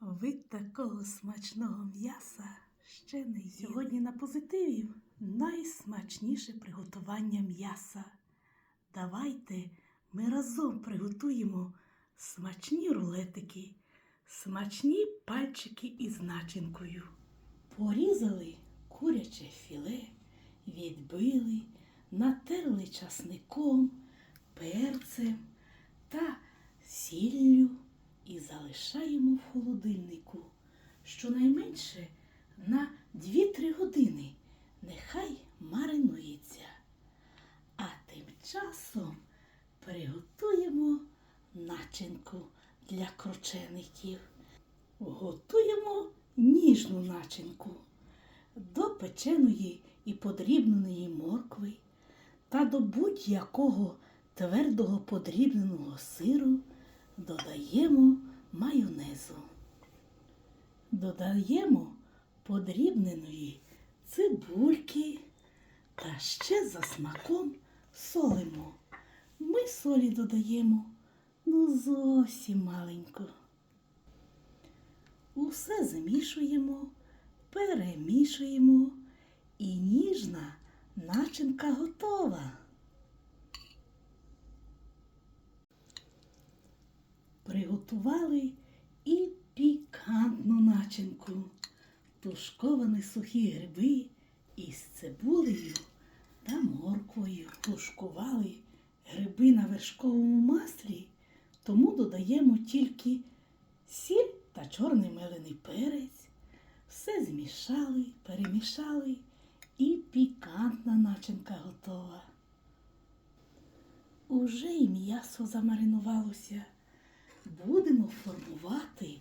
Ви такого смачного м'яса ще не їли. Сьогодні на позитиві найсмачніше приготування м'яса. Давайте ми разом приготуємо смачні рулетики, смачні пальчики із начинкою. Порізали куряче філе, відбили, натерли часником, перцем та сіллю і залишаємо в холодильнику щонайменше на 2-3 години. Нехай маринується. А тим часом приготуємо начинку для кручеників. Готуємо ніжну начинку до печеної і подрібненої моркви та до будь-якого твердого подрібненого сиру додаємо майонезу. Додаємо подрібненої цибульки та ще за смаком солимо. Ми солі додаємо ну зовсім маленько. Усе змішуємо, перемішуємо і ніжна начинка готова. Приготували і пікантну начинку, тушковані сухі гриби із цибулею та морквою. Тушкували гриби на вершковому маслі, тому додаємо тільки сіль та чорний мелений перець. Все змішали, перемішали і пікантна начинка готова. Уже і м'ясо замаринувалося. Будемо формувати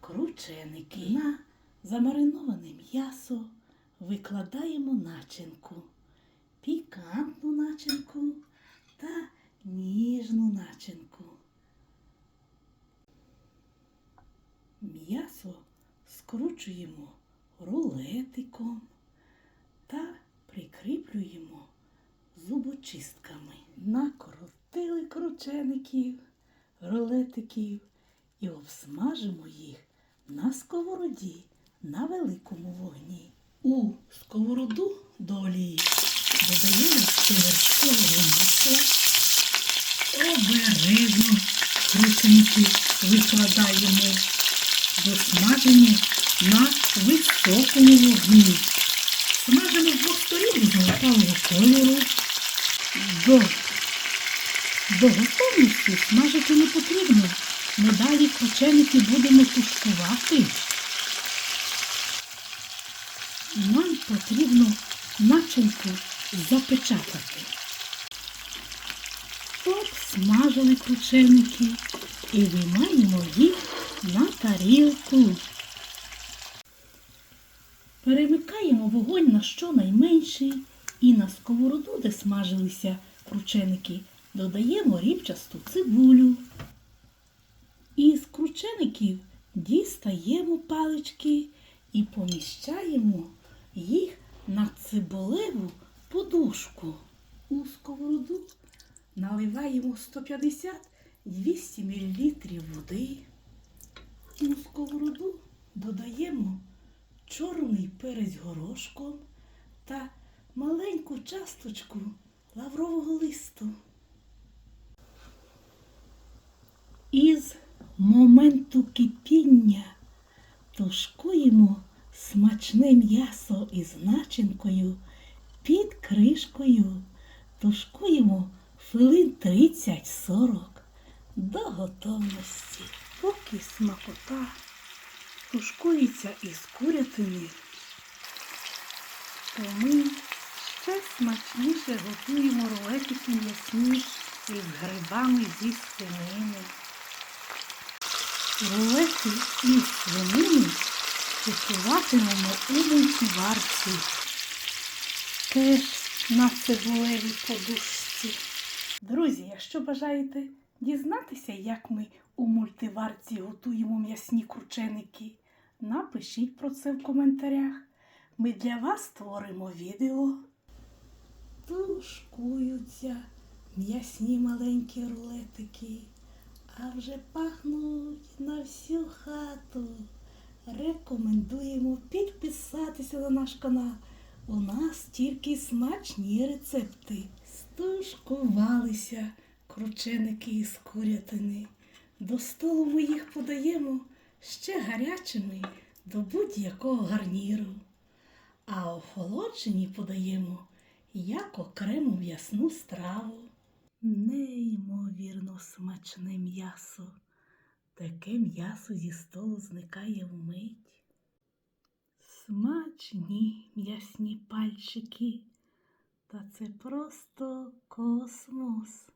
крученики. На замариноване м'ясо викладаємо начинку, пікантну начинку та ніжну начинку. М'ясо скручуємо рулетиком та прикріплюємо зубочистками. Накрутили кручеників, рулетиків і обсмажимо їх на сковороді на великому вогні. У сковороду до олії додаємо вершкового масла. Обережно крученики викладаємо до смаження на високому вогні. Смажимо з двох сторін золотавого кольору. До, до готовності смажити не потрібно. Ми далі крученики будемо тушкувати. Нам потрібно начинку запечатати. Обсмажили крученики і виймаємо їх на тарілку. Перемикаємо вогонь на щонайменший і на сковороду, де смажилися крученики, додаємо рібчасту цибулю. Із кручеників дістаємо палички і поміщаємо їх на цибулеву подушку. У сковороду наливаємо 150-200 мл води. У сковороду додаємо чорний перець горошком та маленьку часточку лаврового листу. Із моменту кипіння тушкуємо смачне м'ясо із начинкою під кришкою. Тушкуємо хвилин 30-40 до готовності. Поки смакота тушкується із курятини, то ми ще смачніше готуємо рулетики м'ясні із грибами зі свинини. Рулети із свинини готуватимемо у мультиварці. Теж на цибулевій подушці. Друзі, якщо бажаєте дізнатися, як ми у мультиварці готуємо м'ясні крученики, напишіть про це в коментарях. Ми для вас створимо відео. Тушкуються м'ясні маленькі рулетики, а вже пахнуть на всю хату. Рекомендуємо підписатися на наш канал. У нас тільки смачні рецепти. Стушкувалися крученики із курятини. До столу ми їх подаємо ще гарячими до будь-якого гарніру. А охолоджені подаємо як окрему м'ясну страву. Неймовірно смачне м'ясо. Таке м'ясо зі столу зникає вмить. Смачні м'ясні пальчики. Та це просто космос.